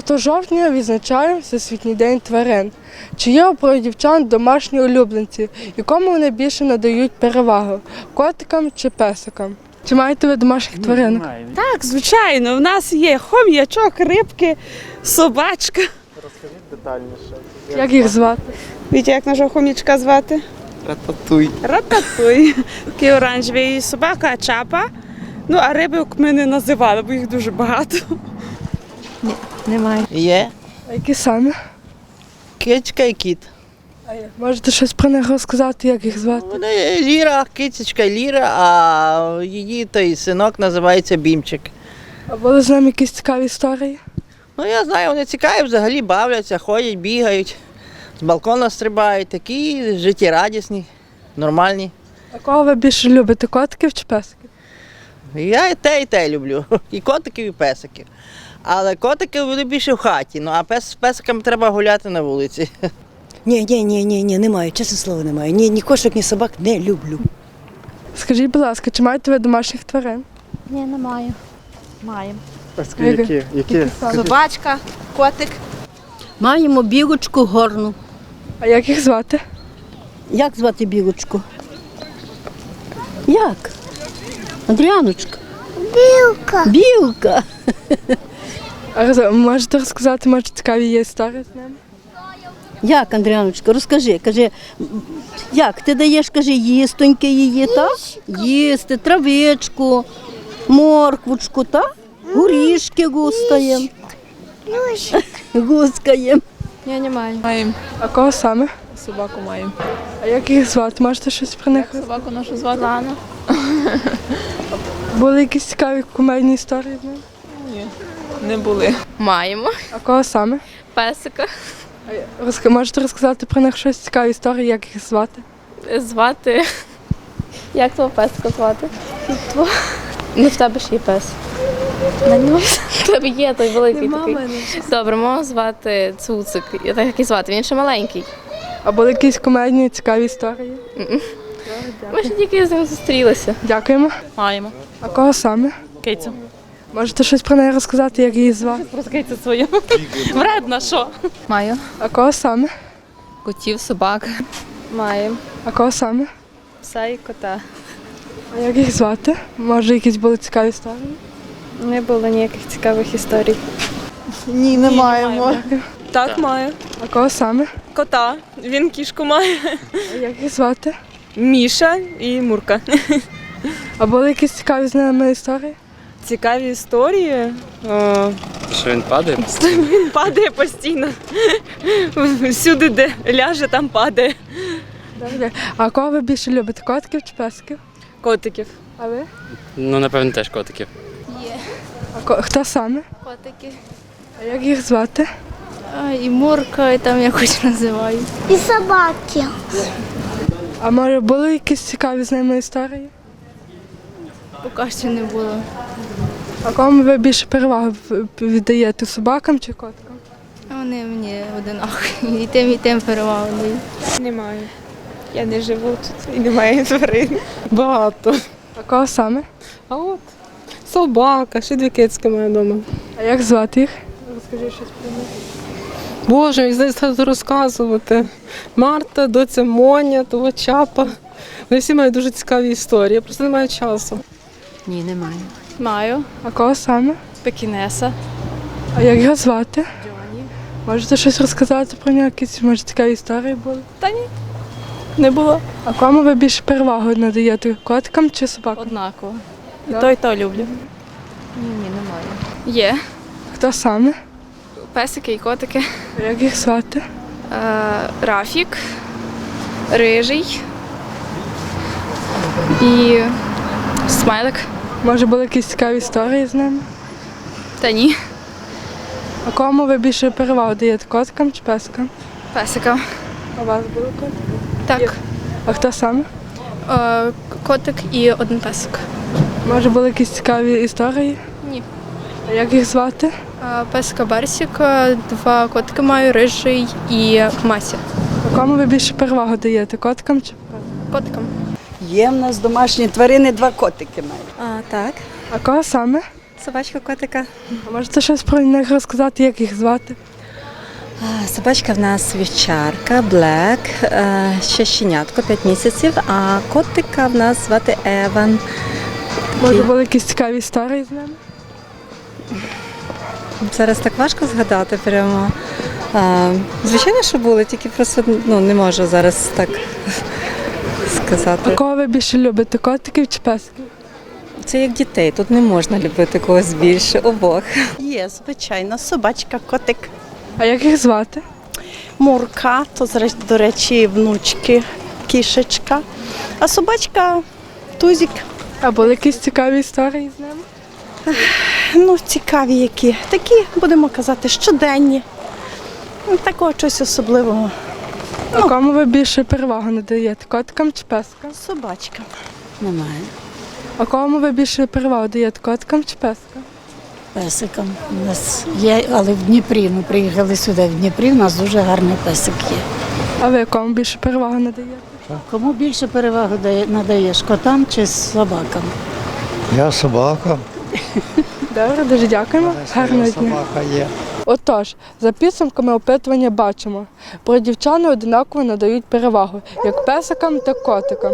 4 жовтня відзначаємо Всесвітній день тварин. Чи є у продівчан домашні улюбленці, якому вони більше надають перевагу котикам чи песикам? Чи маєте ви домашніх тваринок? Так, звичайно, в нас є хом'ячок, рибки, собачка. Розкажіть детальніше. Як їх звати? Вітя, як нашого хом'ячка звати? Рататуй. Рататуй. Такий оранжевий собака, чапа. Ну, а рибок ми не називали, бо їх дуже багато. Немає. Є А які саме? кицька і кіт. Можете щось про них розказати, як їх звати? Вони Ліра, кицечка Ліра, а її той синок називається Бімчик. А були з ними якісь цікаві історії? Ну я знаю, вони цікаві, взагалі бавляться, ходять, бігають, з балкона стрибають, такі життєрадісні, нормальні. А кого ви більше любите, котиків чи песиків? Я і те, і те люблю. І котиків, і песиків. Але котики вони більше в хаті, ну а пес, з песиками треба гуляти на вулиці. Ні, ні, ні, ні, ні, немає, чесне слово, немає. Ні, ні кошок, ні собак не люблю. Скажіть, будь ласка, чи маєте ви домашніх тварин? Ні, не маю. Маємо. Які? Які? Собачка, котик. Маємо білочку горну. А як їх звати? Як звати білочку? Як? Андріаночка. Білка. Білка. А можете розказати, може цікаві є історії з ними? Як, Андріаночка, розкажи, кажи, як ти даєш, кажи, їстоньки її, так? Їсти, травичку, морквочку, так? Горішки густаєм. Гускаєм. Ні, не маю. Маємо А кого саме? собаку маємо. А як їх звати? Можете щось про них? Собаку нашу звати? Лана. Були якісь цікаві кумедні історії з? Ні. Не були. Маємо. А кого саме? Песика. Розка- Можете розказати про них щось цікаві історії, як їх звати? Звати. Як твого песика звати? Ну, в тебе ж є пес. На ньому в тебе є той великий такий. Добре, мого звати Цуцик. Я так як і звати, він ще маленький. А були якісь кумедні цікаві історії? Ми ж тільки з ним зустрілися. Дякуємо. Маємо. А кого саме? Кицю. Можете щось про неї розказати, як її звати? Про кицю свою. Вредна, що? Маю. А кого саме? Котів, собак. Маємо. А кого саме? Пса і кота. А як їх звати? Може, якісь були цікаві історії? Не було ніяких цікавих історій. Ні, не маємо. Так, маю. А кого саме? Кота, він кішку має. А як їх звати? Міша і Мурка. А були якісь цікаві з ними історії? Цікаві історії. О, Що він падає? він падає постійно. Всюди, де ляже, там падає. Добре. А кого ви більше любите? Котиків чи песиків? Котиків. А ви? Ну, напевно, теж котиків. Є А ко- хто саме? Котики. А як їх звати? А, і Мурка, і там якось називають. І собаки. А може були якісь цікаві з ними історії? Поки що не було. А кому ви більше перевагу віддаєте собакам чи коткам? Вони мені одинакові. І тим, і тим перевагу дають. Немає. Я не живу тут і немає тварин. Багато. А кого саме? А от собака, ще дві кицьки маю вдома. А як звати їх? Розкажи щось про них. Боже, мені здається розказувати. Марта, доця Моня, того чапа. Вони всі мають дуже цікаві історії. Я просто не маю часу. Ні, немає. Маю. А кого саме? Пекінеса. А як його звати? Можете щось розказати про нього? Якісь може цікаві історії були? Не було. А кому ви більше перевагу надаєте? Коткам чи собакам? Однаково. Да? І то, і то люблю. Ні, ні, немає. Є. Хто саме? Песики і котики. Як їх звати? Е, Рафік, рижий і смайлик. Може були якісь цікаві історії з ними? Та ні. А кому ви більше перевагу даєте? Коткам чи пескам? Песика. А у вас були котики? Так. А хто саме? Е, Котик і один песик. Може були якісь цікаві історії? Ні. А як їх звати? Е, Песика Барсік, е, два котики маю, рижий і Мася. Кому ви більше перевагу даєте? Коткам чи? Котикам. Є в нас домашні тварини, два котики мають. А, так. А кого саме? Собачка котика. А можете щось про них розказати, як їх звати? А, Собачка в нас вівчарка, блек, е, ще щенятко 5 місяців, а котика в нас звати Еван. Може, були якісь цікаві історії з ними? Зараз так важко згадати прямо. А, звичайно, що були, тільки просто ну, не можу зараз так А сказати. кого ви більше любите, котиків чи песиків? Це як дітей, тут не можна любити когось більше, обох. Є, звичайно, собачка, котик. А як їх звати? Мурка, то, до речі, внучки, кішечка. А собачка тузик. А були якісь цікаві історії з ними? Ну, цікаві які. Такі, будемо казати, щоденні. Ну, Такого чогось особливого. А кому ви більше перевагу надаєте? Котикам чи песикам? Собачка. Немає. А кому ви більше перевагу даєте? Котикам чи песикам? У нас є, але в Дніпрі. Ми приїхали сюди. В Дніпрі у нас дуже гарний песик є. А ви кому більше перевагу надаєте? Кому більше перевагу дає- надаєш котам чи собакам? Я собака. Добре, дуже дякуємо. Гарного дня. Собака є. Отож, за підсумками опитування бачимо, про дівчани одинаково надають перевагу як песикам, так котикам.